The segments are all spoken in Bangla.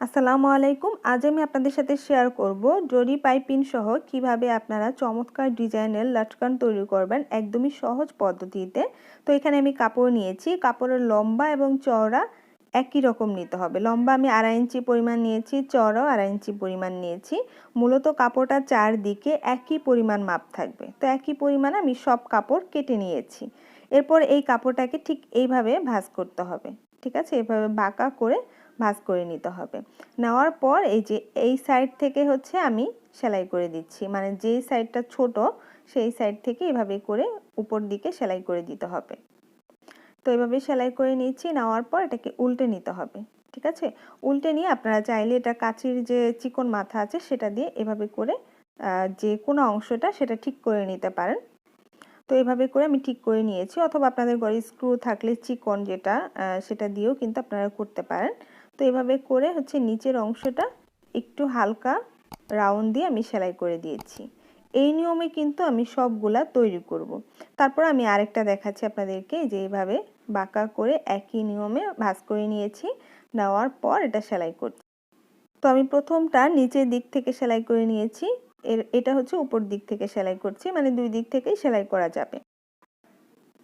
আসসালামু আলাইকুম। আজ আমি আপনাদের সাথে শেয়ার করব জরি পাইপিন সহ কীভাবে আপনারা চমৎকার ডিজাইনের লাটকান তৈরি করবেন একদমই সহজ পদ্ধতিতে। তো এখানে আমি কাপড় নিয়েছি। কাপড়ের লম্বা এবং চওড়া একই রকম নিতে হবে। লম্বা আমি আড়াই ইঞ্চি পরিমাণ নিয়েছি, চওড়াও আড়াই ইঞ্চি পরিমাণ নিয়েছি। মূলত কাপড়টা চারদিকে একই পরিমাণ মাপ থাকবে। তো একই পরিমাণ আমি সব কাপড় কেটে নিয়েছি। এরপর এই কাপড়টাকে ঠিক এইভাবে ভাঁজ করতে হবে। ঠিক আছে? এভাবে বাঁকা করে ভাঁজ করে নিতে হবে। নেওয়ার পর এই যে, এই সাইড থেকে হচ্ছে আমি সেলাই করে দিচ্ছি। মানে যেই সাইডটা ছোট, সেই সাইড থেকে এভাবে করে উপর দিকে সেলাই করে দিতে হবে। তো এভাবে সেলাই করে নিচ্ছি নেওয়ার পর এটাকে উল্টে নিতে হবে, ঠিক আছে? উল্টে নিয়ে আপনারা চাইলে এটা কাচির যে চিকন মাথা আছে, সেটা দিয়ে এভাবে করে যে কোনো অংশটা সেটা ঠিক করে নিতে পারেন। তো এভাবে করে আমি ঠিক করে নিয়েছি। অথবা আপনাদের ঘরে স্ক্রু থাকলে চিকন যেটা সেটা দিয়েও কিন্তু আপনারা করতে পারেন। তো এভাবে করে হচ্ছে নিচের অংশটা একটু হালকা রাউন্ড দিয়ে আমি সেলাই করে দিয়েছি। এই নিয়মে কিন্তু আমি সবগুলা তৈরি করব। তারপর আমি আরেকটা দেখাচ্ছি আপনাদেরকে যে এইভাবে বাঁকা করে একই নিয়মে ভাজ করে নিয়েছি। নেওয়ার পর এটা সেলাই করছি। তো আমি প্রথমটা নিচের দিক থেকে সেলাই করে নিয়েছি। এর, এটা হচ্ছে উপর দিক থেকে সেলাই করছি মানে দুই দিক থেকেই সেলাই করা যাবে।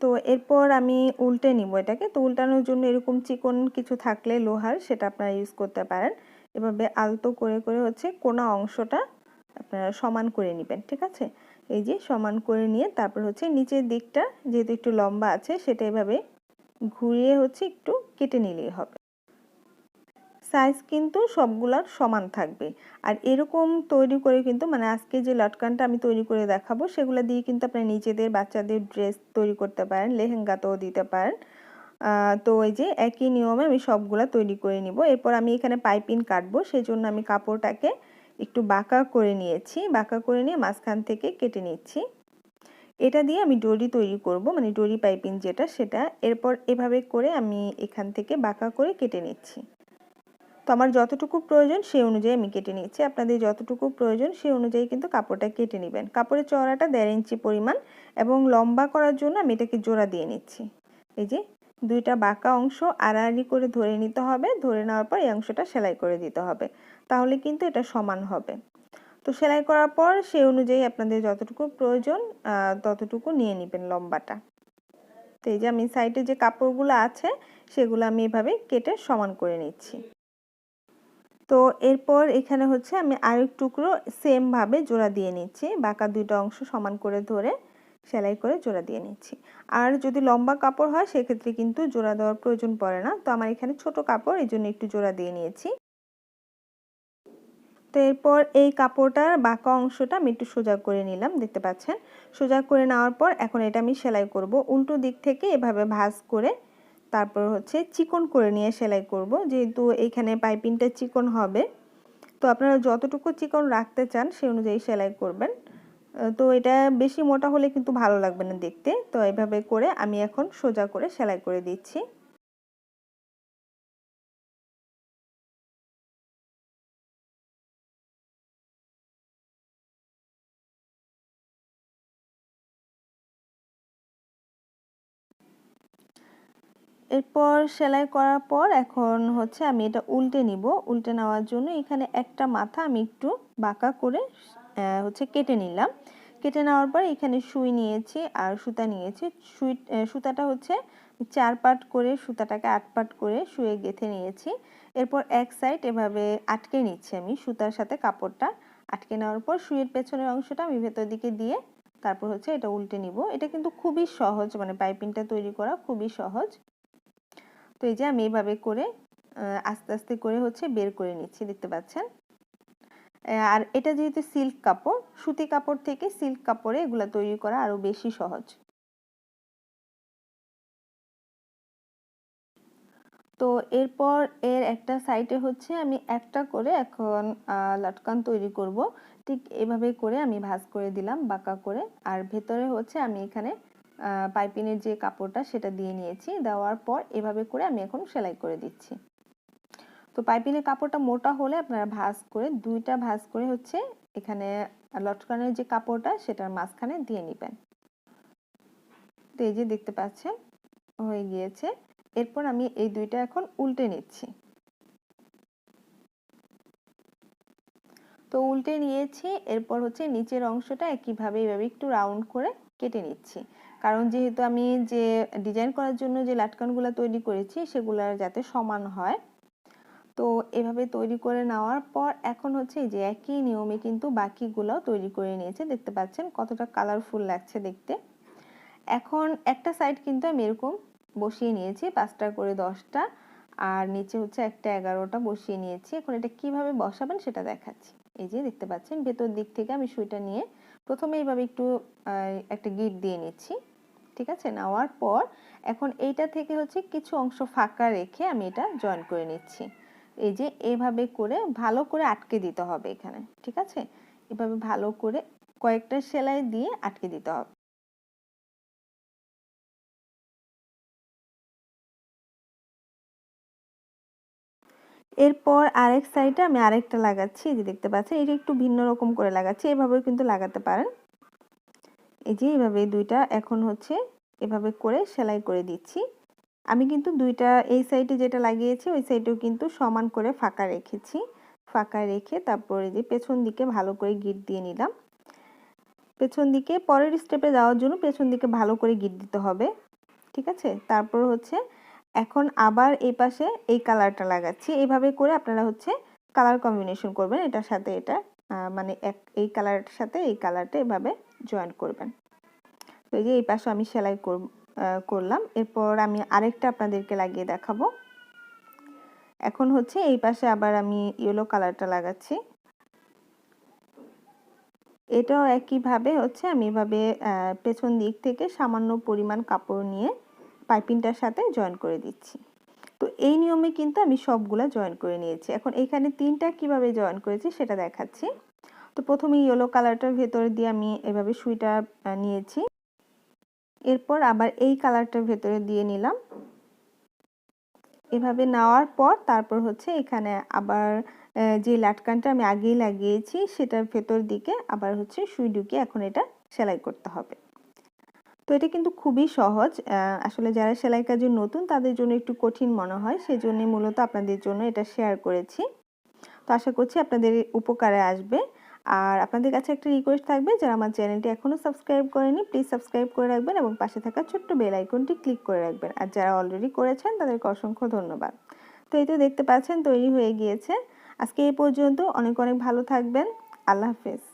তো এরপর আমি উল্টে নিব এটাকে। তো উল্টানোর জন্য এরকম চিকন কিছু থাকলে লোহার, সেটা আপনারা ইউজ করতে পারেন। এভাবে আলতো করে করে হচ্ছে কোনা অংশটা আপনারা সমান করে নেবেন, ঠিক আছে? এই যে সমান করে নিয়ে তারপর হচ্ছে নিচের দিকটা যেহেতু একটু লম্বা আছে, সেটা এভাবে ঘুরিয়ে হচ্ছে একটু কেটে নিলেই হবে। সাইজ কিন্তু সবগুলার সমান থাকবে। আর এরকম তৈরি করে কিন্তু মানে আজকে যে লটকানটা আমি তৈরি করে দেখাবো, সেগুলো দিয়ে কিন্তু আপনার নিজেদের বাচ্চাদের ড্রেস তৈরি করতে পারেন লেহেঙ্গাতেও দিতে পারেন। তো ওই যে একই নিয়মে আমি সবগুলা তৈরি করে নিব। এরপর আমি এখানে পাইপিং কাটবো সেই জন্য আমি কাপড়টাকে একটু বাঁকা করে নিয়েছি। বাঁকা করে নিয়ে মাঝখান থেকে কেটে নিচ্ছি। এটা দিয়ে আমি ডরি তৈরি করব মানে ডরি পাইপিং যেটা, সেটা। এরপর এভাবে করে আমি এখান থেকে বাঁকা করে কেটে নিচ্ছি। তো আমার যতটুকু প্রয়োজন সেই অনুযায়ী আমি কেটে নিচ্ছি আপনাদের যতটুকু প্রয়োজন সেই অনুযায়ী কিন্তু কাপড়টা কেটে নেবেন। কাপড়ের চওড়াটা দেড় ইঞ্চি পরিমাণ এবং লম্বা করার জন্য আমি এটাকে জোড়া দিয়ে নিচ্ছি। এই যে দুইটা বাঁকা অংশ আড়াআড়ি করে ধরে নিতে হবে। ধরে নেওয়ার পর এই অংশটা সেলাই করে দিতে হবে। তাহলে কিন্তু এটা সমান হবে। তো সেলাই করার পর সেই অনুযায়ী আপনাদের যতটুকু প্রয়োজন ততটুকু নিয়ে নেবেন লম্বাটা। তো এই যে আমি সাইডে যে কাপড়গুলো আছে, সেগুলো আমি এভাবে কেটে সমান করে নিচ্ছি। তো এরপর এখানে হচ্ছে আমি আরেক টুকরো সেমভাবে জোড়া দিয়ে নিচ্ছি। বাঁকা দুইটা অংশ সমান করে ধরে সেলাই করে জোড়া দিয়ে নিচ্ছি। আর যদি লম্বা কাপড় হয়, সেক্ষেত্রে কিন্তু জোড়া দেওয়ার প্রয়োজন পড়ে না। তো আমার এখানে ছোট কাপড়, এই জন্য একটু জোড়া দিয়ে নিয়েছি। তো এরপর এই কাপড়টার বাঁকা অংশটা আমি একটু সোজা করে নিলাম, দেখতে পাচ্ছেন? সোজা করে নেওয়ার পর এখন এটা আমি সেলাই করব। উল্টো দিক থেকে এভাবে ভাঁজ করে তারপর হচ্ছে চিকন করে নিয়ে সেলাই করব। যেহেতু এইখানে পাইপিংটা চিকন হবে। তো আপনারা যতটুকু চিকন রাখতে চান সেই অনুযায়ী সেলাই করবেন। তো এটা বেশি মোটা হলে কিন্তু ভালো লাগবে না দেখতে। তো এভাবে করে আমি এখন সোজা করে সেলাই করে দিচ্ছি। এরপর সেলাই করার পর এখন হচ্ছে আমি এটা উল্টে নিব। উল্টে নেওয়ার জন্য এখানে একটা মাথা আমি একটু বাঁকা করে হচ্ছে কেটে নিলাম। কেটে নেওয়ার পর এখানে সুই নিয়েছি আর সুতা নিয়েছি। সুই সুতাটা হচ্ছে চার পাট করে, সুতাটাকে আট পাট করে শুয়ে গেঁথে নিয়েছি। এরপর এক সাইড এভাবে আটকে নিচ্ছি আমি সুতার সাথে কাপড়টা। আটকে নেওয়ার পর সুইয়ের পেছনের অংশটা আমি ভেতর দিকে দিয়ে তারপর হচ্ছে এটা উল্টে নিব। এটা কিন্তু খুবই সহজ মানে পাইপিংটা তৈরি করা খুবই সহজ। তো এই যে আমি এইভাবে করে আস্তে আস্তে করে হচ্ছে বের করে নিচ্ছি, দেখতে পাচ্ছেন? আর এটা যেহেতু সিল্ক কাপড়, সুতি কাপড় থেকে সিল্ক কাপড়ে এগুলো তৈরি করা আরও বেশি সহজ। তো এরপর এর একটা সাইডে হচ্ছে আমি একটা করে এখন লটকান তৈরি করব। ঠিক এভাবে করে আমি ভাজ করে দিলাম, বাঁকা করে। আর ভেতরে হচ্ছে আমি এখানে পাইপিনের যে কাপড়টা সেটা দিয়ে নিয়েছি। দেওয়ার পর এভাবে করে আমি এখন সেলাই করে দিচ্ছি। তো পাইপিনের কাপড়টা মোটা হলে আপনারা ভাঁজ করে, দুইটা ভাঁজ করে হচ্ছে এখানে লটকানের যে কাপড়টা সেটার মাঝখানে দিয়ে নেবেন। তো এই যে দেখতে পাচ্ছেন, হয়ে গিয়েছে। এরপর আমি এই দুইটা এখন উল্টে নিচ্ছি। তো উল্টে নিয়েছি, এরপর হচ্ছে নিচের অংশটা একইভাবে এইভাবে একটু রাউন্ড করে কেটে নিচ্ছি। কারণ যেহেতু আমি যে ডিজাইন করার জন্য যে লাটকানগুলো তৈরি করেছি সেগুলো যাতে সমান হয়। তো এভাবে তৈরি করে নেওয়ার পর এখন হচ্ছে যে একই নিয়মে কিন্তু বাকিগুলোও তৈরি করে নিয়েছে। দেখতে পাচ্ছেন কতটা কালারফুল লাগছে দেখতে। এখন একটা সাইড কিন্তু আমি এরকম বসিয়ে নিয়েছি, পাঁচটা করে দশটা, আর নিচে হচ্ছে একটা এগারোটা বসিয়ে নিয়েছি। এখন এটা কীভাবে বসাবেন সেটা দেখাচ্ছি। এই যে দেখতে পাচ্ছেন, ভেতর দিক থেকে আমি সুইটা নিয়ে প্রথমে এইভাবে একটু একটা গিট দিয়ে নিচ্ছি। ঠিক আছে? নেওয়ার পর এখন এইটা থেকে হচ্ছে কিছু অংশ ফাঁকা রেখে আমি এটা জয়েন করে নিচ্ছি। এই যে এভাবে করে ভালো করে আটকে দিতে হবে এখানে, ঠিক আছে? এভাবে ভালো করে কয়েকটা সেলাই দিয়ে আটকে দিতে হবে। এরপর আরেক সাইডে আমি আরেকটা লাগাচ্ছি যে দেখতে পাচ্ছেন, এটা একটু ভিন্ন রকম করে লাগাচ্ছি, এভাবেও কিন্তু লাগাতে পারেন। এই যে এইভাবে দুইটা এখন হচ্ছে এভাবে করে সেলাই করে দিচ্ছি। আমি কিন্তু দুইটা, এই সাইডে যেটা লাগিয়েছি, ওই সাইডেও কিন্তু সমান করে ফাঁকা রেখেছি। ফাঁকা রেখে তারপরে যে পেছন দিকে ভালো করে গিট দিয়ে নিলাম। পেছন দিকে, পরের স্টেপে যাওয়ার জন্য পেছন দিকে ভালো করে গিট দিতে হবে। ঠিক আছে? তারপর হচ্ছে এখন আবার এই পাশে এই কালারটা লাগাচ্ছি। এইভাবে করে আপনারা হচ্ছে কালার কম্বিনেশন করবেন। এটার সাথে এটা মানে এক, এই কালারটার সাথে এই কালারটা এভাবে জয়েন করবেন। তো এই যে এই পাশে আমি সেলাই করলাম। এরপর আমি আরেকটা আপনাদেরকে লাগিয়ে দেখাবো। এখন হচ্ছে এই পাশে আবার আমি ইয়েলো কালারটা লাগাচ্ছি। এটাও একইভাবে হচ্ছে আমি এভাবে পেছন দিক থেকে সামান্য পরিমাণ কাপড় নিয়ে পাইপিংটার সাথে জয়েন করে দিচ্ছি। তো এই নিয়মে কিন্তু আমি সবগুলা জয়েন করে নিয়েছি। এখন এখানে তিনটা কীভাবে জয়েন করেছি সেটা দেখাচ্ছি। তো প্রথমে ইয়েলো কালারটার ভেতরে দিয়ে আমি এভাবে সুইটা নিয়েছি। এরপর আবার এই কালারটার ভেতরে দিয়ে নিলাম। এভাবে নেওয়ার পর তারপর হচ্ছে এখানে আবার যে লাটকানটা আমি আগেই লাগিয়েছি সেটার ভেতর দিকে আবার হচ্ছে সুই ঢুকিয়ে এখন এটা সেলাই করতে হবে। তো এটা কিন্তু খুবই সহজ আসলে যারা সেলাই কাজে নতুন তাদের জন্য একটু কঠিন মনে হয় সেই জন্যই মূলত আপনাদের জন্য এটা শেয়ার করেছি। তো আশা করছি আপনাদের উপকারে আসবে। আর আপনাদের কাছে একটা রিকোয়েস্ট থাকবে যারা আমার চ্যানেলটি এখনও সাবস্ক্রাইব করেনি প্লিজ সাবস্ক্রাইব করে রাখবেন এবং পাশে থাকা ছোট্ট বেল আইকনটি ক্লিক করে রাখবেন। আর যারা অলরেডি করেছেন, তাদেরকে অসংখ্য ধন্যবাদ। তো এই তো দেখতে পাচ্ছেন, তৈরি হয়ে গিয়েছে। আজকে এই পর্যন্ত অনেক অনেক ভালো থাকবেন। আল্লাহ হাফেজ।